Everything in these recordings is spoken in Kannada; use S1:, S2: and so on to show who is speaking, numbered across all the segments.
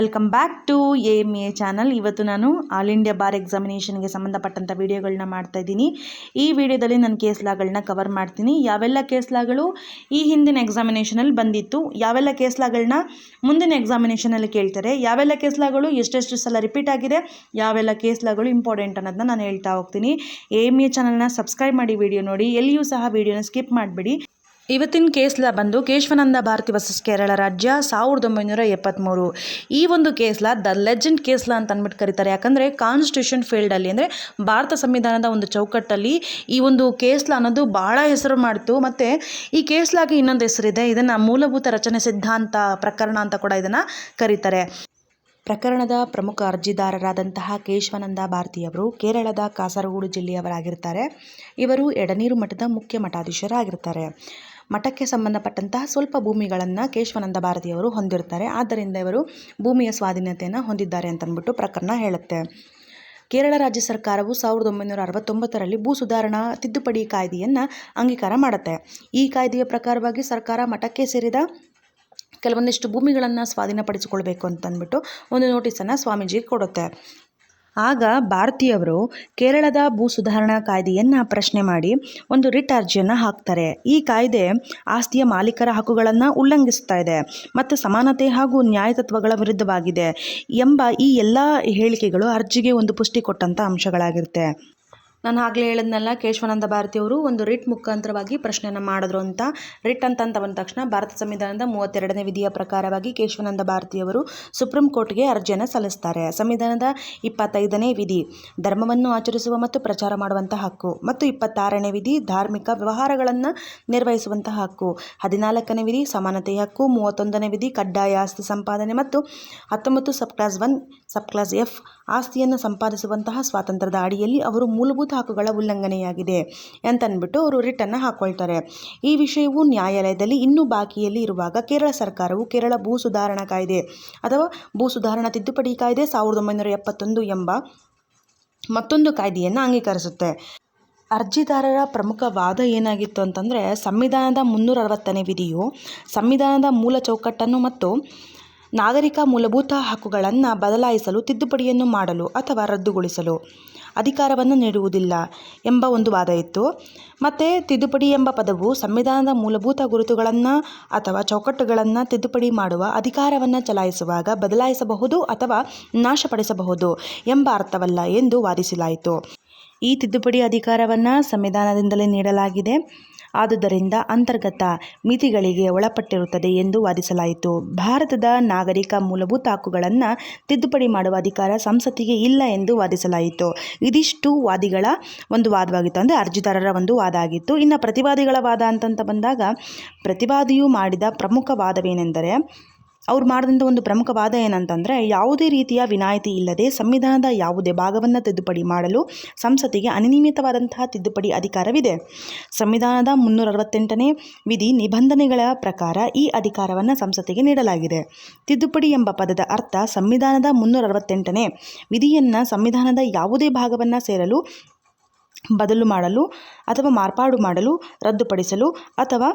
S1: Welcome back to A M A channel ಇವತ್ತು ನಾನು ಆಲ್ ಇಂಡಿಯಾ ಬಾರ್ ಎಕ್ಸಾಮಿನೇಷನ್ಗೆ ಸಂಬಂಧಪಟ್ಟಂಥ ವಿಡಿಯೋಗಳನ್ನ ಮಾಡ್ತಾ ಇದ್ದೀನಿ. ಈ ವಿಡಿಯೋದಲ್ಲಿ ನಾನು ಕೇಸ್ ಲಾಗಳನ್ನ ಕವರ್ ಮಾಡ್ತೀನಿ. ಯಾವೆಲ್ಲ ಕೇಸ್ ಲಾಗಳು ಈ ಹಿಂದಿನ ಎಕ್ಸಾಮಿನೇಷನಲ್ಲಿ ಬಂದಿತ್ತು, ಯಾವೆಲ್ಲ ಕೇಸ್ ಲಾಗಳನ್ನ ಮುಂದಿನ ಎಕ್ಸಾಮಿನೇಷನಲ್ಲಿ ಕೇಳ್ತಾರೆ, ಯಾವೆಲ್ಲ ಕೇಸ್ ಲಾಗಳು ಎಷ್ಟೆಷ್ಟು ಸಲ ರಿಪೀಟ್ ಆಗಿದೆ, ಯಾವೆಲ್ಲ ಕೇಸ್ ಲಾಗಳು ಇಂಪಾರ್ಟೆಂಟ್ ಅನ್ನೋದನ್ನ ನಾನು ಹೇಳ್ತಾ ಹೋಗ್ತೀನಿ. ಎ ಎಂ ಎ ಚಾನಲ್ನ ಸಬ್ಸ್ಕ್ರೈಬ್ ಮಾಡಿ ವಿಡಿಯೋ ನೋಡಿ. ಎಲ್ಲಿಯೂ ಸಹ ವಿಡಿಯೋನ ಸ್ಕಿಪ್ ಮಾಡಿಬಿಡಿ. ಇವತ್ತಿನ ಕೇಸ್ಲ ಬಂದು ಕೇಶವನಂದ ಭಾರತಿ ವರ್ಸಸ್ ಕೇರಳ ರಾಜ್ಯ ಸಾವಿರದ ಒಂಬೈನೂರ ಎಪ್ಪತ್ತ್ಮೂರು ಈ ಒಂದು ಕೇಸ್ಲ, ದ ಲೆಜೆಂಡ್ ಕೇಸ್ಲ ಅಂತ ಅಂದ್ಬಿಟ್ಟು ಕರೀತಾರೆ. ಯಾಕಂದರೆ ಕಾನ್ಸ್ಟಿಟ್ಯೂಷನ್ ಫೀಲ್ಡಲ್ಲಿ ಅಂದರೆ ಭಾರತ ಸಂವಿಧಾನದ ಒಂದು ಚೌಕಟ್ಟಲ್ಲಿ ಈ ಒಂದು ಕೇಸ್ಲ ಅನ್ನೋದು ಭಾಳ ಹೆಸರು ಮಾಡಿತು. ಮತ್ತು ಈ ಕೇಸ್ಲಾಗೆ ಇನ್ನೊಂದು ಹೆಸರಿದೆ. ಇದನ್ನು ಮೂಲಭೂತ ರಚನೆ ಸಿದ್ಧಾಂತ ಪ್ರಕರಣ ಅಂತ ಕೂಡ ಇದನ್ನು ಕರೀತಾರೆ. ಪ್ರಕರಣದ ಪ್ರಮುಖ ಅರ್ಜಿದಾರರಾದಂತಹ ಕೇಶವಾನಂದ ಭಾರತಿಯವರು ಕೇರಳದ ಕಾಸರಗೋಡು ಜಿಲ್ಲೆಯವರಾಗಿರ್ತಾರೆ. ಇವರು ಎಡನೀರು ಮಠದ ಮುಖ್ಯ ಮಠಾಧೀಶರಾಗಿರ್ತಾರೆ. ಮಠಕ್ಕೆ ಸಂಬಂಧಪಟ್ಟಂತಹ ಸ್ವಲ್ಪ ಭೂಮಿಗಳನ್ನು ಕೇಶವಾನಂದ ಭಾರತಿಯವರು ಹೊಂದಿರ್ತಾರೆ ಆದ್ದರಿಂದ ಇವರು ಭೂಮಿಯ ಸ್ವಾಧೀನತೆಯನ್ನು ಹೊಂದಿದ್ದಾರೆ ಅಂತಂದ್ಬಿಟ್ಟು ಪ್ರಕರಣ ಹೇಳುತ್ತೆ. ಕೇರಳ ರಾಜ್ಯ ಸರ್ಕಾರವು ಸಾವಿರದ ಒಂಬೈನೂರ ಅರವತ್ತೊಂಬತ್ತರಲ್ಲಿ ಭೂ ಸುಧಾರಣಾ ತಿದ್ದುಪಡಿ ಕಾಯ್ದೆಯನ್ನು ಅಂಗೀಕಾರ ಮಾಡುತ್ತೆ. ಈ ಕಾಯ್ದೆಯ ಪ್ರಕಾರವಾಗಿ ಸರ್ಕಾರ ಮಠಕ್ಕೆ ಸೇರಿದ ಕೆಲವೊಂದಿಷ್ಟು ಭೂಮಿಗಳನ್ನು ಸ್ವಾಧೀನಪಡಿಸಿಕೊಳ್ಬೇಕು ಅಂತಂದ್ಬಿಟ್ಟು ಒಂದು ನೋಟಿಸನ್ನು ಸ್ವಾಮೀಜಿಗೆ ಕೊಡುತ್ತೆ. ಆಗ ಭಾರತೀಯವರು ಕೇರಳದ ಭೂ ಸುಧಾರಣಾ ಕಾಯ್ದೆಯನ್ನು ಪ್ರಶ್ನೆ ಮಾಡಿ ಒಂದು ರಿಟ್ ಅರ್ಜಿಯನ್ನು ಹಾಕ್ತಾರೆ. ಈ ಕಾಯ್ದೆ ಆಸ್ತಿಯ ಮಾಲೀಕರ ಹಕ್ಕುಗಳನ್ನು ಉಲ್ಲಂಘಿಸ್ತಾ ಇದೆ ಮತ್ತು ಸಮಾನತೆ ಹಾಗೂ ನ್ಯಾಯ ತತ್ವಗಳ ವಿರುದ್ಧವಾಗಿದೆ ಎಂಬ ಈ ಎಲ್ಲ ಹೇಳಿಕೆಗಳು ಅರ್ಜಿಗೆ ಒಂದು ಪುಷ್ಟಿ ಕೊಟ್ಟಂಥ ಅಂಶಗಳಾಗಿರುತ್ತೆ. ನಾನು ಆಗಲೇ ಹೇಳಿದ್ನಲ್ಲ, ಕೇಶವಾನಂದ ಭಾರತಿಯವರು ಒಂದು ರಿಟ್ ಮುಖಾಂತರವಾಗಿ ಪ್ರಶ್ನೆಯನ್ನು ಮಾಡಿದ್ರು ಅಂತ. ರಿಟ್ ಅಂತ ಬಂದ ತಕ್ಷಣ ಭಾರತ ಸಂವಿಧಾನದ ಮೂವತ್ತೆರಡನೇ ವಿಧಿಯ ಪ್ರಕಾರವಾಗಿ ಕೇಶವಾನಂದ ಭಾರತಿಯವರು ಸುಪ್ರೀಂ ಕೋರ್ಟ್ಗೆ ಅರ್ಜಿಯನ್ನು ಸಲ್ಲಿಸ್ತಾರೆ. ಸಂವಿಧಾನದ ಇಪ್ಪತ್ತೈದನೇ ವಿಧಿ, ಧರ್ಮವನ್ನು ಆಚರಿಸುವ ಮತ್ತು ಪ್ರಚಾರ ಮಾಡುವಂತಹ ಹಕ್ಕು ಮತ್ತು ಇಪ್ಪತ್ತಾರನೇ ವಿಧಿ, ಧಾರ್ಮಿಕ ವ್ಯವಹಾರಗಳನ್ನು ನಿರ್ವಹಿಸುವಂತಹ ಹಕ್ಕು, ಹದಿನಾಲ್ಕನೇ ವಿಧಿ, ಸಮಾನತೆಯ ಹಕ್ಕು, ಮೂವತ್ತೊಂದನೇ ವಿಧಿ, ಕಡ್ಡಾಯ ಆಸ್ತಿ ಸಂಪಾದನೆ ಮತ್ತು ಹತ್ತೊಂಬತ್ತು sub clause one, sub clause F ಆಸ್ತಿಯನ್ನು ಸಂಪಾದಿಸುವಂತಹ ಸ್ವಾತಂತ್ರ್ಯದ ಅಡಿಯಲ್ಲಿ ಅವರು ಮೂಲಭೂತ ಹಕ್ಕುಗಳ ಉಲ್ಲಂಘನೆಯಾಗಿದೆ ಅಂತಂದ್ಬಿಟ್ಟು ಅವರು ರಿಟನ್ನು ಹಾಕ್ಕೊಳ್ತಾರೆ ಈ ವಿಷಯವು ನ್ಯಾಯಾಲಯದಲ್ಲಿ ಇನ್ನೂ ಬಾಕಿಯಲ್ಲಿ ಇರುವಾಗ ಕೇರಳ ಸರ್ಕಾರವು ಕೇರಳ ಭೂ ಸುಧಾರಣಾ ಕಾಯ್ದೆ ಅಥವಾ ಭೂ ಸುಧಾರಣಾ ತಿದ್ದುಪಡಿ ಕಾಯ್ದೆ ಸಾವಿರದ ಒಂಬೈನೂರ ಎಪ್ಪತ್ತೊಂದು ಎಂಬ ಮತ್ತೊಂದು ಕಾಯ್ದೆಯನ್ನು ಅಂಗೀಕರಿಸುತ್ತೆ. ಅರ್ಜಿದಾರರ ಪ್ರಮುಖ ವಾದ ಏನಾಗಿತ್ತು ಅಂತಂದರೆ ಸಂವಿಧಾನದ ಮುನ್ನೂರ ಅರವತ್ತನೇ ವಿಧಿಯು ಸಂವಿಧಾನದ ಮೂಲ ಚೌಕಟ್ಟನ್ನು ಮತ್ತು ನಾಗರಿಕ ಮೂಲಭೂತ ಹಕ್ಕುಗಳನ್ನು ಬದಲಾಯಿಸಲು ತಿದ್ದುಪಡಿಯನ್ನು ಮಾಡಲು ಅಥವಾ ರದ್ದುಗೊಳಿಸಲು ಅಧಿಕಾರವನ್ನು ನೀಡುವುದಿಲ್ಲ ಎಂಬ ಒಂದು ವಾದ ಇತ್ತು. ಮತ್ತು ತಿದ್ದುಪಡಿ ಎಂಬ ಪದವು ಸಂವಿಧಾನದ ಮೂಲಭೂತ ಗುರುತುಗಳನ್ನು ಅಥವಾ ಚೌಕಟ್ಟುಗಳನ್ನು ತಿದ್ದುಪಡಿ ಮಾಡುವ ಅಧಿಕಾರವನ್ನು ಚಲಾಯಿಸುವಾಗ ಬದಲಾಯಿಸಬಹುದು ಅಥವಾ ನಾಶಪಡಿಸಬಹುದು ಎಂಬ ಅರ್ಥವಲ್ಲ ಎಂದು ವಾದಿಸಲಾಯಿತು. ಈ ತಿದ್ದುಪಡಿ ಅಧಿಕಾರವನ್ನು ಸಂವಿಧಾನದಿಂದಲೇ ನೀಡಲಾಗಿದೆ. ಆದುದರಿಂದ ಅಂತರ್ಗತ ಮಿತಿಗಳಿಗೆ ಒಳಪಟ್ಟಿರುತ್ತದೆ ಎಂದು ವಾದಿಸಲಾಯಿತು. ಭಾರತದ ನಾಗರಿಕ ಮೂಲಭೂತ ಹಕ್ಕುಗಳನ್ನು ತಿದ್ದುಪಡಿ ಮಾಡುವ ಅಧಿಕಾರ ಸಂಸತ್ತಿಗೆ ಇಲ್ಲ ಎಂದು ವಾದಿಸಲಾಯಿತು. ಇದಿಷ್ಟು ವಾದಿಗಳ ಒಂದು ವಾದವಾಗಿತ್ತು. ಅಂದರೆ ಅರ್ಜಿದಾರರ ಒಂದು ವಾದ ಆಗಿತ್ತು. ಇನ್ನು ಪ್ರತಿವಾದಿಗಳ ವಾದ ಅಂತಂತ ಬಂದಾಗ ಪ್ರತಿವಾದಿಯು ಮಾಡಿದ ಪ್ರಮುಖ ವಾದವೇನೆಂದರೆ ಅವ್ರು ಮಾಡಿದಂಥ ಒಂದು ಪ್ರಮುಖ ವಾದ ಏನಂತಂದರೆ, ಯಾವುದೇ ರೀತಿಯ ವಿನಾಯಿತಿ ಇಲ್ಲದೆ ಸಂವಿಧಾನದ ಯಾವುದೇ ಭಾಗವನ್ನು ತಿದ್ದುಪಡಿ ಮಾಡಲು ಸಂಸತ್ತಿಗೆ ಅನಿಯಮಿತವಾದಂತಹ ತಿದ್ದುಪಡಿ ಅಧಿಕಾರವಿದೆ. ಸಂವಿಧಾನದ ಮುನ್ನೂರ ಅರವತ್ತೆಂಟನೇ ವಿಧಿ ನಿಬಂಧನೆಗಳ ಪ್ರಕಾರ ಈ ಅಧಿಕಾರವನ್ನು ಸಂಸತ್ತಿಗೆ ನೀಡಲಾಗಿದೆ. ತಿದ್ದುಪಡಿ ಎಂಬ ಪದದ ಅರ್ಥ ಸಂವಿಧಾನದ ಮುನ್ನೂರ ಅರವತ್ತೆಂಟನೇ ವಿಧಿಯನ್ನು ಸಂವಿಧಾನದ ಯಾವುದೇ ಭಾಗವನ್ನು ಸೇರಲು, ಬದಲು ಮಾಡಲು ಅಥವಾ ಮಾರ್ಪಾಡು ಮಾಡಲು, ರದ್ದುಪಡಿಸಲು ಅಥವಾ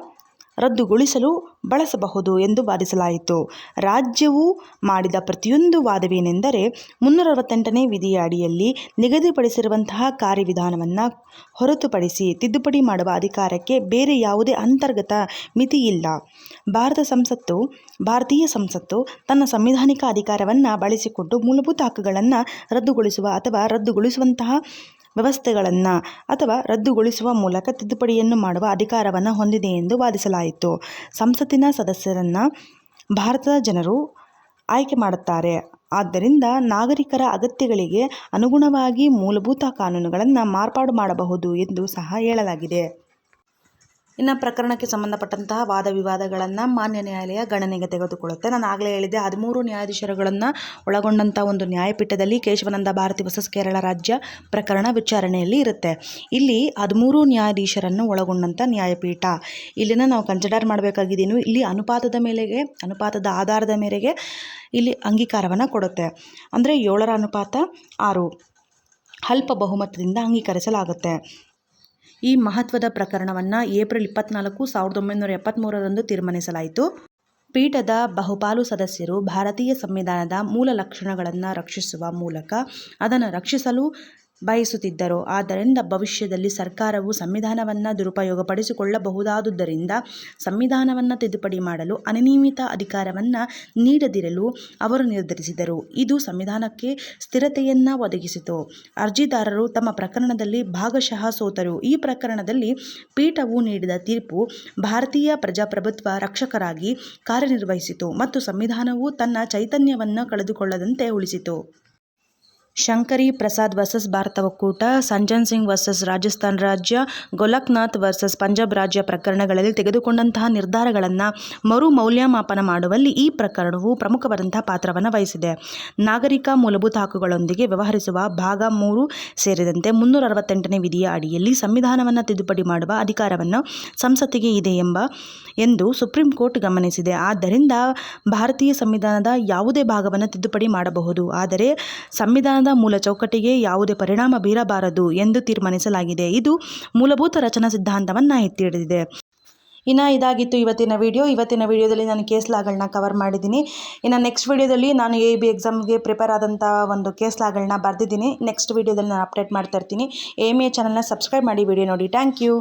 S1: ರದ್ದುಗೊಳಿಸಲು ಬಳಸಬಹುದು ಎಂದು ವಾದಿಸಲಾಯಿತು. ರಾಜ್ಯವು ಮಾಡಿದ ಪ್ರತಿಯೊಂದು ವಾದವೇನೆಂದರೆ ಮುನ್ನೂರ ಅರವತ್ತೆಂಟನೇ ವಿಧಿಯ ಅಡಿಯಲ್ಲಿ ನಿಗದಿಪಡಿಸಿರುವಂತಹ ಕಾರ್ಯವಿಧಾನವನ್ನು ಹೊರತುಪಡಿಸಿ ತಿದ್ದುಪಡಿ ಮಾಡುವ ಅಧಿಕಾರಕ್ಕೆ ಬೇರೆ ಯಾವುದೇ ಅಂತರ್ಗತ ಮಿತಿ ಇಲ್ಲ ಭಾರತ ಸಂಸತ್ತು, ಭಾರತೀಯ ಸಂಸತ್ತು ತನ್ನ ಸಂವಿಧಾನಿಕ ಅಧಿಕಾರವನ್ನು ಬಳಸಿಕೊಂಡು ಮೂಲಭೂತ ಹಕ್ಕುಗಳನ್ನು ರದ್ದುಗೊಳಿಸುವ ಅಥವಾ ರದ್ದುಗೊಳಿಸುವಂತಹ ವ್ಯವಸ್ಥೆಗಳನ್ನು ಅಥವಾ ರದ್ದುಗೊಳಿಸುವ ಮೂಲಕ ತಿದ್ದುಪಡಿಯನ್ನು ಮಾಡುವ ಅಧಿಕಾರವನ್ನು ಹೊಂದಿದೆ ಎಂದು ವಾದಿಸಲಾಯಿತು. ಸಂಸತ್ತಿನ ಸದಸ್ಯರನ್ನು ಭಾರತದ ಜನರು ಆಯ್ಕೆ ಮಾಡುತ್ತಾರೆ. ಆದ್ದರಿಂದ ನಾಗರಿಕರ ಅಗತ್ಯಗಳಿಗೆ ಅನುಗುಣವಾಗಿ ಮೂಲಭೂತ ಕಾನೂನುಗಳನ್ನು ಮಾರ್ಪಾಡು ಮಾಡಬಹುದು ಎಂದು ಸಹ ಹೇಳಲಾಗಿದೆ. ಇನ್ನು ಪ್ರಕರಣಕ್ಕೆ ಸಂಬಂಧಪಟ್ಟಂತಹ ವಾದ ವಿವಾದಗಳನ್ನು ಮಾನ್ಯ ನ್ಯಾಯಾಲಯ ಗಣನೆಗೆ ತೆಗೆದುಕೊಳ್ಳುತ್ತೆ. ನಾನು ಆಗಲೇ ಹೇಳಿದೆ ಹದಿಮೂರು ನ್ಯಾಯಾಧೀಶರುಗಳನ್ನು ಒಳಗೊಂಡಂಥ ಒಂದು ನ್ಯಾಯಪೀಠದಲ್ಲಿ ಕೇಶವಾನಂದ ಭಾರತಿ ವರ್ಸಸ್ ಕೇರಳ ರಾಜ್ಯ ಪ್ರಕರಣ ವಿಚಾರಣೆಯಲ್ಲಿ ಇರುತ್ತೆ. ಇಲ್ಲಿ ಹದಿಮೂರು ನ್ಯಾಯಾಧೀಶರನ್ನು ಒಳಗೊಂಡಂಥ ನ್ಯಾಯಪೀಠ. ಇಲ್ಲಿನ ನಾವು ಕನ್ಸಿಡರ್ ಮಾಡಬೇಕಾಗಿದ್ದೇನು, ಇಲ್ಲಿ ಅನುಪಾತದ ಮೇಲೆಗೆ ಅನುಪಾತದ ಆಧಾರದ ಮೇರೆಗೆ ಇಲ್ಲಿ ಅಂಗೀಕಾರವನ್ನು ಕೊಡುತ್ತೆ. ಅಂದರೆ ಏಳರ ಅನುಪಾತ ಆರು. ಅಲ್ಪ ಬಹುಮತದಿಂದ ಅಂಗೀಕರಿಸಲಾಗುತ್ತೆ. ಈ ಮಹತ್ವದ ಪ್ರಕರಣವನ್ನು ಏಪ್ರಿಲ್ ಇಪ್ಪತ್ನಾಲ್ಕು ಸಾವಿರದ ಒಂಬೈನೂರ ಎಪ್ಪತ್ತ್ಮೂರರಂದು ತೀರ್ಮಾನಿಸಲಾಯಿತು. ಪೀಠದ ಬಹುಪಾಲು ಸದಸ್ಯರು ಭಾರತೀಯ ಸಂವಿಧಾನದ ಮೂಲ ಲಕ್ಷಣಗಳನ್ನು ರಕ್ಷಿಸುವ ಮೂಲಕ ಅದನ್ನು ರಕ್ಷಿಸಲು ಬಯಸುತ್ತಿದ್ದರು. ಆದ್ದರಿಂದ ಭವಿಷ್ಯದಲ್ಲಿ ಸರ್ಕಾರವು ಸಂವಿಧಾನವನ್ನು ದುರುಪಯೋಗಪಡಿಸಿಕೊಳ್ಳಬಹುದಾದುದರಿಂದ ಸಂವಿಧಾನವನ್ನು ತಿದ್ದುಪಡಿ ಮಾಡಲು ಅನಿಯಮಿತ ಅಧಿಕಾರವನ್ನು ನೀಡದಿರಲು ಅವರು ನಿರ್ಧರಿಸಿದರು. ಇದು ಸಂವಿಧಾನಕ್ಕೆ ಸ್ಥಿರತೆಯನ್ನು ಒದಗಿಸಿತು. ಅರ್ಜಿದಾರರು ತಮ್ಮ ಪ್ರಕರಣದಲ್ಲಿ ಭಾಗಶಃ ಸೋತರು. ಈ ಪ್ರಕರಣದಲ್ಲಿ ಪೀಠವು ನೀಡಿದ ತೀರ್ಪು ಭಾರತೀಯ ಪ್ರಜಾಪ್ರಭುತ್ವ ರಕ್ಷಕರಾಗಿ ಕಾರ್ಯನಿರ್ವಹಿಸಿತು ಮತ್ತು ಸಂವಿಧಾನವು ತನ್ನ ಚೈತನ್ಯವನ್ನು ಕಳೆದುಕೊಳ್ಳದಂತೆ ಉಳಿಸಿತು. ಶಂಕರಿ ಪ್ರಸಾದ್ ವರ್ಸಸ್ ಭಾರತ ಒಕ್ಕೂಟ, ಸಂಜನ್ ಸಿಂಗ್ ವರ್ಸಸ್ ರಾಜಸ್ಥಾನ್ ರಾಜ್ಯ, ಗೋಲಕ್ನಾಥ್ ವರ್ಸಸ್ ಪಂಜಾಬ್ ರಾಜ್ಯ ಪ್ರಕರಣಗಳಲ್ಲಿ ತೆಗೆದುಕೊಂಡಂತಹ ನಿರ್ಧಾರಗಳನ್ನು ಮರು ಮೌಲ್ಯಮಾಪನ ಮಾಡುವಲ್ಲಿ ಈ ಪ್ರಕರಣವು ಪ್ರಮುಖವಾದಂತಹ ಪಾತ್ರವನ್ನು ವಹಿಸಿದೆ. ನಾಗರಿಕ ಮೂಲಭೂತ ಹಕ್ಕುಗಳೊಂದಿಗೆ ವ್ಯವಹರಿಸುವ ಭಾಗ ಮೂರು ಸೇರಿದಂತೆ ಮುನ್ನೂರ ಅರವತ್ತೆಂಟನೇ ವಿಧಿಯ ಅಡಿಯಲ್ಲಿ ಸಂವಿಧಾನವನ್ನು ತಿದ್ದುಪಡಿ ಮಾಡುವ ಅಧಿಕಾರವನ್ನು ಸಂಸತ್ತಿಗೆ ಇದೆ ಎಂಬ ಎಂದು ಸುಪ್ರೀಂ ಕೋರ್ಟ್ ಗಮನಿಸಿದೆ. ಆದ್ದರಿಂದ ಭಾರತೀಯ ಸಂವಿಧಾನದ ಯಾವುದೇ ಭಾಗವನ್ನು ತಿದ್ದುಪಡಿ ಮಾಡಬಹುದು. ಆದರೆ ಮೂಲ ಚೌಕಟ್ಟಿಗೆ ಯಾವುದೇ ಪರಿಣಾಮ ಬೀರಬಾರದು ಎಂದು ತೀರ್ಮಾನಿಸಲಾಗಿದೆ. ಇದು ಮೂಲಭೂತ ರಚನಾ ಸಿದ್ಧಾಂತವನ್ನು ಎತ್ತಿ ಹಿಡಿದಿದೆ ಇನ್ನು ಇದಾಗಿತ್ತು ಇವತ್ತಿನ ವಿಡಿಯೋ. ಇವತ್ತಿನ ವಿಡಿಯೋದಲ್ಲಿ ನಾನು ಕೇಸ್ ಲಾಗಳನ್ನ ಕವರ್ ಮಾಡಿದ್ದೀನಿ. ಇನ್ನು ನೆಕ್ಸ್ಟ್ ವಿಡಿಯೋದಲ್ಲಿ ನಾನು ಎ ಬಿ ಎಕ್ಸಾಮ್ಗೆ ಪ್ರಿಪೇರ್ ಆದಂಥ ಒಂದು ಕೇಸ್ ಲಾಗಳನ್ನ ಬರೆದಿದ್ದೀನಿ. ನೆಕ್ಸ್ಟ್ ವಿಡಿಯೋದಲ್ಲಿ ನಾನು ಅಪ್ಡೇಟ್ ಮಾಡ್ತಾ ಇರ್ತೀನಿ. ಎ ಎ ಚಾನಲ್ನ ಸಬ್ಸ್ಕ್ರೈಬ್ ಮಾಡಿ. ವಿಡಿಯೋ ನೋಡಿ. Thank you